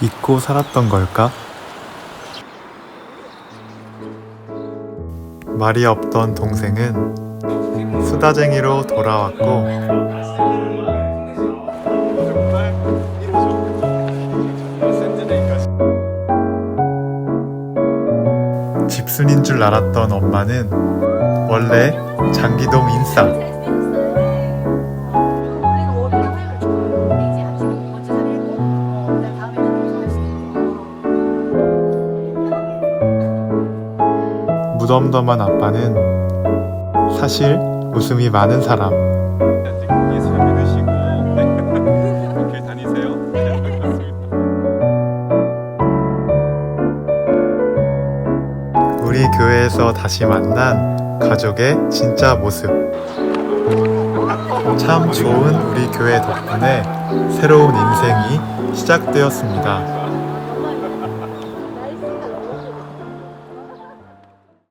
잊고 살았던 걸까? 말이 없던 동생은 수다쟁이로 돌아왔고 집순인 줄 알았던 엄마는 원래 장기동 인싸 무덤덤한 아빠는 사실 웃음이 많은 사람 예수 믿으시고 교회 다니세요? 네. 우리 교회에서 다시 만난 가족의 진짜 모습 참 좋은 우리 교회 덕분에 새로운 인생이 시작되었습니다.